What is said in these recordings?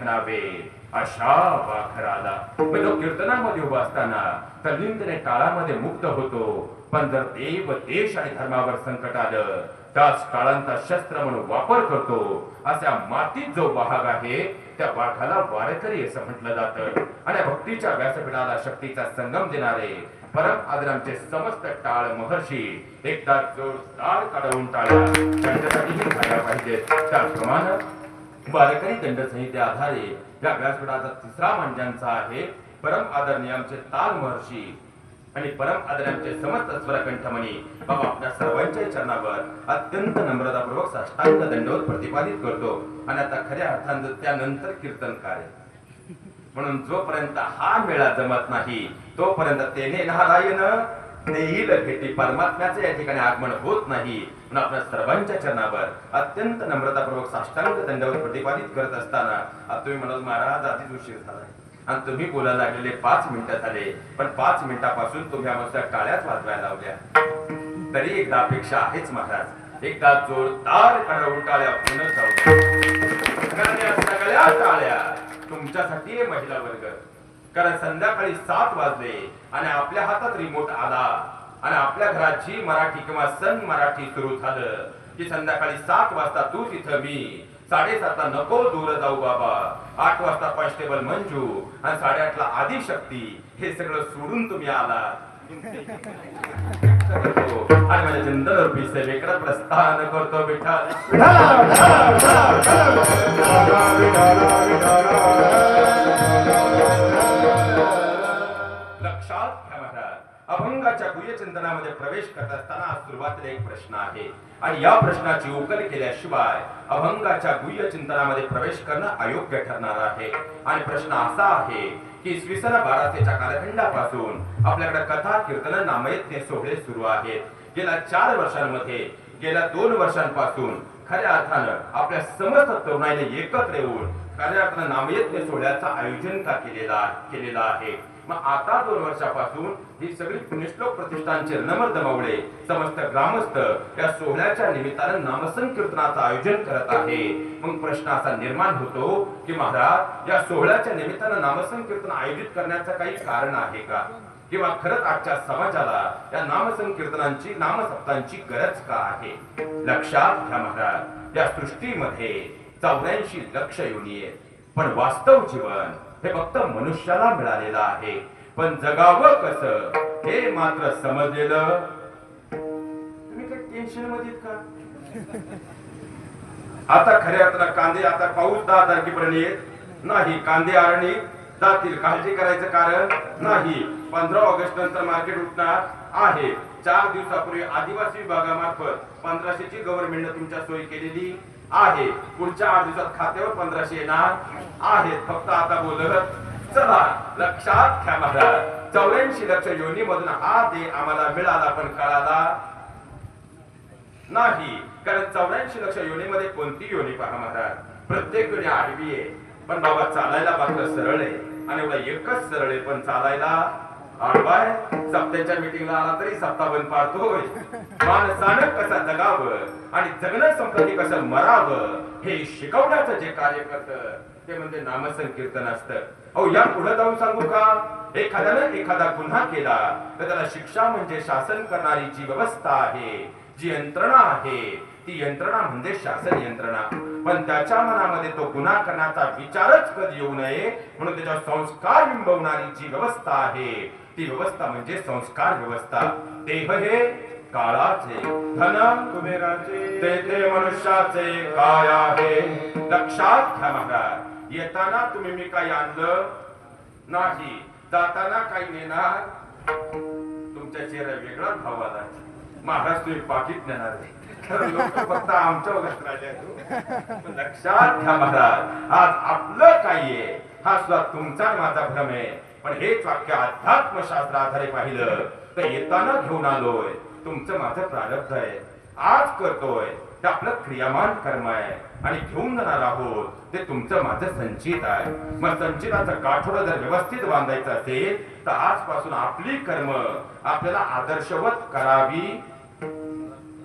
म्हणावे अशा वाखराला. मग तो कीर्तनामध्ये उभा असताना तल्लीनतेने काळामध्ये मुक्त होतो. पण जर देव देश आणि धर्मावर संकट आलं त्याच काळांचा शस्त्र म्हणून वापर करतो. अशा मातीत जो वाहक आहे त्या वाघाला वारकरी असं म्हटलं जातं. आणि भक्तीच्या व्यासपीठाला शक्तीचा संगम देणारे परम आदरांचे समस्त टाळ महर्षी एकदा जोरदार काढवून टाळ्या त्यांच्यासाठीही झाल्या पाहिजेत त्याचप्रमाणे वारकरी दंडसंहिते आधारे या व्यासपीठाचा तिसरा मंचांचा आहे. परम आदरणीय आमचे ताल महर्षी आणि परम आदरांचे समस्त स्वरकंठमणी बाबा आपल्या सर्वांच्या चरणावर अत्यंत नम्रतापूर्वक साष्टांग दंडवत प्रतिपादित करतो. आणि आता खऱ्या अर्थानं त्यानंतर कीर्तन कार्य म्हणून जोपर्यंत हा मेळा जमत नाही तोपर्यंत ते नारायण देईल भेटी परमात्म्याचे या ठिकाणी आगमन होत नाही. म्हणून आपल्या सर्वांच्या चरणावर अत्यंत नम्रतापूर्वक साष्टांग दंडावर प्रतिपादित करत असताना तुम्ही म्हणत महाराज आधीच उशीर झाला आणि तुम्ही बोलायला लागलेले पाच मिनिटं झाले. पण पाच मिनिटापासून तुम्ही आमच्या टाळ्याच वाजवायला लावल्या. तरी एकदा अपेक्षा आहेच महाराज. एकदा जोरदार कडवून टाळ्या पुन्हा जाऊ सगळ्या टाळ्या तुमच्यासाठी महिला वर्ग. कारण संध्याकाळी सात वाजले आणि आपल्या हातात रिमोट आला. आणि आपल्या घरात जी मराठी किंवा सन मराठी सुरू झालं. की संध्याकाळी सात वाजता तू तिथं मी. साडेसातला नको दूर जाऊ बाबा. आठ वाजता कॉन्स्टेबल मंजू आणि साडेआठला आदिशक्ती. हे सगळं सोडून तुम्ही आला आणि माझ्या चंदन सेवेकडे प्रस्थान करतो विठ्ठल! महाराज गुह्यचिंतनामध्ये प्रवेश करत असताना सुरुवातीला एक प्रश्न आहे. आणि या प्रश्नाची उकल केल्याशिवाय अभंगाच्या गुह्य चिंतनामध्ये प्रवेश करणं अयोग्य ठरणार आहे. आणि प्रश्न असा आहे की इसवी सन बाराशेच्या कालखंडापासून आपल्याकडे कथा कीर्तन नामयज्ञ सोहळे सुरू आहेत. गेल्या चार वर्षांमध्ये गेल्या दोन वर्षांपासून खऱ्या अर्थानं आपल्या समस्त तरुणाईने एकत्र येऊन खऱ्या अर्थानं नामयज्ञ सोहळ्याचं आयोजन का केलेला केलेला आहे? मग आता दोन वर्षापासून ही सगळी पुण्यश्लोक प्रतिष्ठानचे नमर दमावळे समस्त ग्रामस्थ या सोहळ्याच्या निमित्ताने नामसंकीर्तनाचं आयोजन करत आहे. मग प्रश्न असा निर्माण होतो की महाराज या सोहळ्याच्या निमित्तानं नामसंकीर्तन आयोजित करण्याचं काही कारण आहे का? किंवा खरंच आजच्या समाजाला या नामसंकीर्तनांची नामसप्तांची गरज का आहे? लक्षात घ्या महाराज या सृष्टीमध्ये चौऱ्याऐंशी लक्ष योनी आहेत पण वास्तव जीवन हे फक्त मनुष्याला मिळालेलं आहे. पण जगावं कसं? हे मात्र समजलेलं. तुम्ही काही टेन्शनमध्ये का? आता खऱ्या अर्थानं कांदे आता पाऊस दहा तारखेपर्यंत येत नाही. कांदे आरणी जातील. काळजी करायचं कारण नाही. पंधरा ऑगस्ट नंतर मार्केट उठणार आहे. चार दिवसापूर्वी आदिवासी विभागामार्फत पंधराशेची गव्हर्नमेंटने तुमच्या सोयी केलेली आहे. पुढच्या आठ दिवसात खात्यावर पंधराशे येणार आहेत. फक्त आता बोलत चला लक्षात घ्या महाराज. चौऱ्याऐंशी लक्ष योनी मधून हा दे आम्हाला मिळाला पण कळाला नाही. कारण चौऱ्याऐंशी लक्ष योनीमध्ये कोणती योनी पहा महाराज? प्रत्येक योनी आडवी आहे. पण बाबा चालायला मात्र सरळ आहे. आणि एवढा एकच सरळ आहे पण चालायला आडवाय सप्त्याच्या मीटिंगला आला तरी सप्ताह बंद पाडतोय. माणसानं कसा जगावं आणि जगणं संपत्ती कसं मरावं हे शिकवण्याचं जे कार्य करत ते म्हणजे नामसंकीर्तन असतं. अहो या पुढे जाऊन सांगू का? एखाद्यानं एखादा गुन्हा केला तर त्याला शिक्षा म्हणजे शासन करणारी जी व्यवस्था आहे जी यंत्रणा आहे ती यंत्रणा म्हणजे शासन यंत्रणा. पण त्याच्या मनामध्ये तो गुन्हा करण्याचा विचारच कधी येऊ नये म्हणून त्याच्यावर संस्कार बिंबवणारी जी व्यवस्था आहे ती व्यवस्था म्हणजे संस्कार व्यवस्था. देह हे काळाचे धन. कुबेराचे. ते ते मनुष्याचे काय आहे? लक्षात घ्या महाराज. येताना तुम्ही मी काही आणलं नाही. जाताना काही नेणार. तुमच्या चेहरा वेगळा भाव आला महाराज तुम्ही पाकिट नेणार फक्त आमच्या वगैरे राहिले पण लक्षात घ्या महाराज आज आपलं काय आहे. हा सुद्धा तुमचा माझा भ्रम आहे. पण हेच वाक्य अध्यात्मशास्त्र आधारे पाहिलं. तर येताना घेऊन आलोय. तुमचं माझं प्रारब्ध आहे. आज करतोय. ते आपलं क्रियामान कर्म आहे. आणि घेऊन जाणार आहोत. ते तुमचं माझं संचित आहे. मग संचिताचं काठोडं जर व्यवस्थित बांधायचं असेल तर आजपासून आपली कर्म आपल्याला आदर्शवत करावी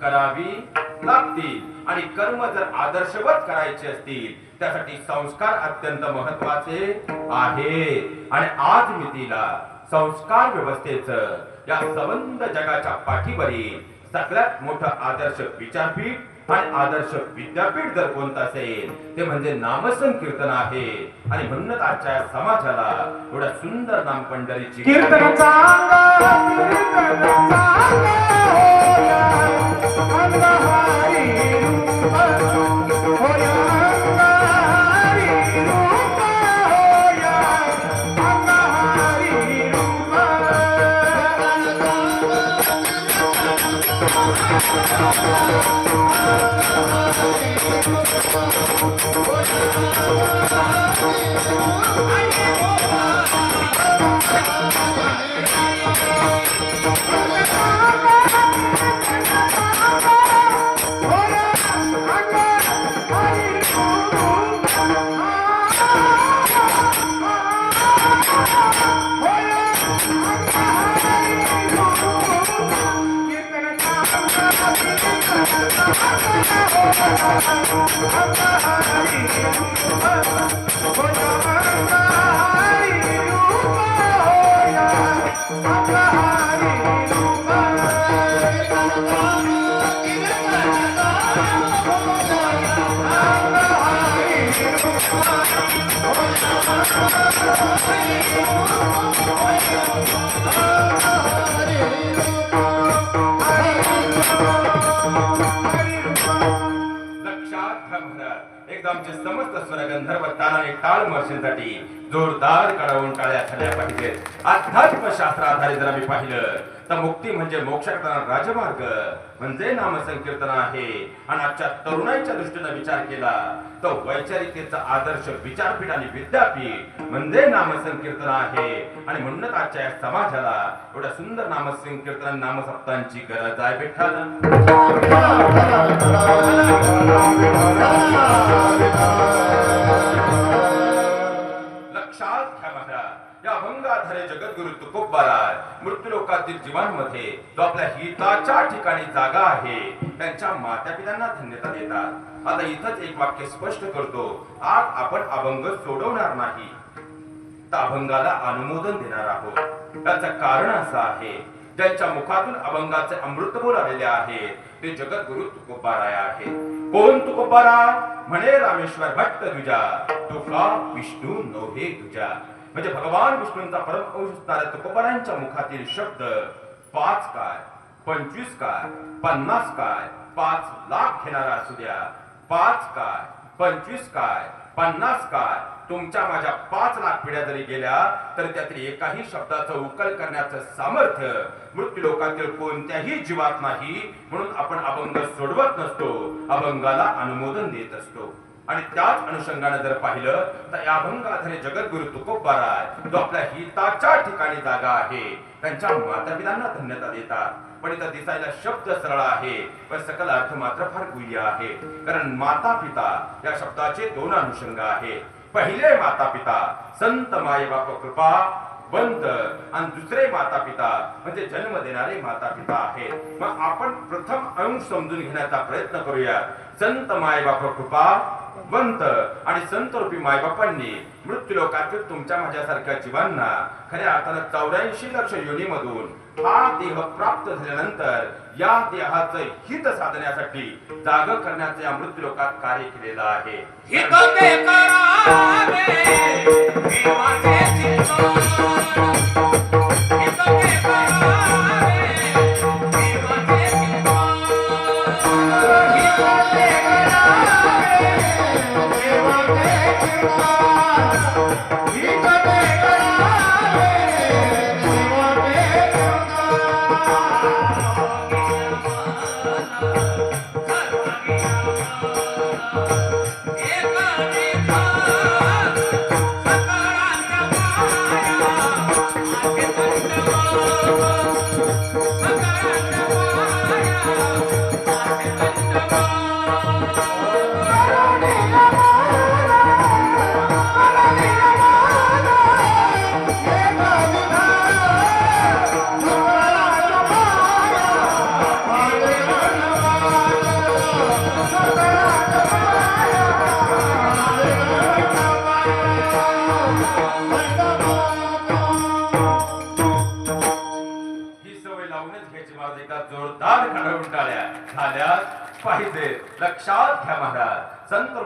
करावी लागतील. आणि कर्म जर आदर्शवत करायचे असतील त्यासाठी संस्कार अत्यंत महत्त्वाचे आहे. आणि आज मी तिला संस्कार व्यवस्थेच या संबंध जगाच्या पाठीवरील सगळ्यात मोठं आदर्श विचारपीठ आणि आदर्श विद्यापीठ जर कोणतं असेल ते म्हणजे नामसंकीर्तन आहे. आणि म्हणूनच आजच्या समाजाला एवढ्या सुंदर नाम पंढरीची कीर्तन I'm आमचे समस्त स्वर गंधर्व तानाने टाळ महर्षींसाठी जोरदार कडावून टाळ्या ठरल्या पाहिजेत. अध्यात्म शास्त्र आधारित जर आम्ही पाहिलं. तर मुक्ती म्हणजे मोक्षाकडे राजमार्ग. म्हणजे नामसंकीर्तन आहे. आणि आजच्या तरुणाईच्या दृष्टीने विचार केला तर वैचारिकतेचा आदर्श विचारपीठ आणि विद्यापीठ म्हणजे नामसंकीर्तन आहे. आणि म्हणूनच आजच्या या समाजाला एवढ्या सुंदर नामसंकीर्तन नामसप्तांची गरज आहे बेठाला अभंगाधारे जगद्गुरु तुकोबाराज मृत्यूलोकातील जीवांमध्ये जो आपल्या हिताच्या ठिकाणी जागा आहे. त्यांच्या माता पित्यांना धन्यता देतात. आता इथंच एक वाक्य स्पष्ट करतो. आज आपण अभंग सोडवणार नाही. तर अभंगाला अनुमोदन देणार आहोत. त्याचं कारण असं आहे. ज्यांच्या मुखातून अभंगाचे अमृत बोल आलेले आहे ते जगत गुरु तुकोबाराय आहे. कोण तुकोबाराय म्हणे रामेश्वर भट्ट तुझा तुका विष्णू नोहे तुझ्या. म्हणजे भगवान विष्णूंचा परमअंश असणाऱ्या तुकोबारांच्या मुखातील शब्द पाच काय पंचवीस काय पन्नास काय पाच लाख घेणारा असू द्या. पाच काय पंचवीस काय पन्नास काय. तुमच्या माझ्या पाच लाख पिढ्या जरी गेल्या तर त्यातील एकाही शब्दाचं उकल करण्याचं सामर्थ्य मृत्यू लोकातील कोणत्याही जीवात नाही. म्हणून आपण अभंग सोडवत नसतो. अभंगाला अनुमोदन देत असतो. आणि त्याच अनुषंगाने जर पाहिलं तर या अभंगाधारे जगद्गुरु तुकोबाराय जो आपल्या हिताच्या ठिकाणी जागा आहे त्यांच्या मातापितांना धन्यता देतात. पण इथं दिसायला शब्द सरळ आहे पण सकल अर्थ मात्र फार गुह्य आहे. कारण माता पिता या शब्दाचे दोन अनुषंग आहे. पहिले माता पिता संत माय बाप कृपा बंत आणि दुसरे माता पिता म्हणजे जन्म देणारे माता पिता आहेत. मग आपण प्रथम अंश समजून घेण्याचा प्रयत्न करूया. संत मायबाप कृपा बंत आणि संत रूपी मायबापांनी मृत्यू लोकातील तुमच्या माझ्यासारख्या जीवांना खऱ्या अर्थानं चौऱ्याऐंशी लक्ष योनीमधून हा देह प्राप्त झाल्यानंतर या देहाचं हित साधण्यासाठी जाग करण्याचे या मृत्यू लोकात कार्य केलेलं आहे. हित ते पाहिजे. लक्षात घ्या महाराज संत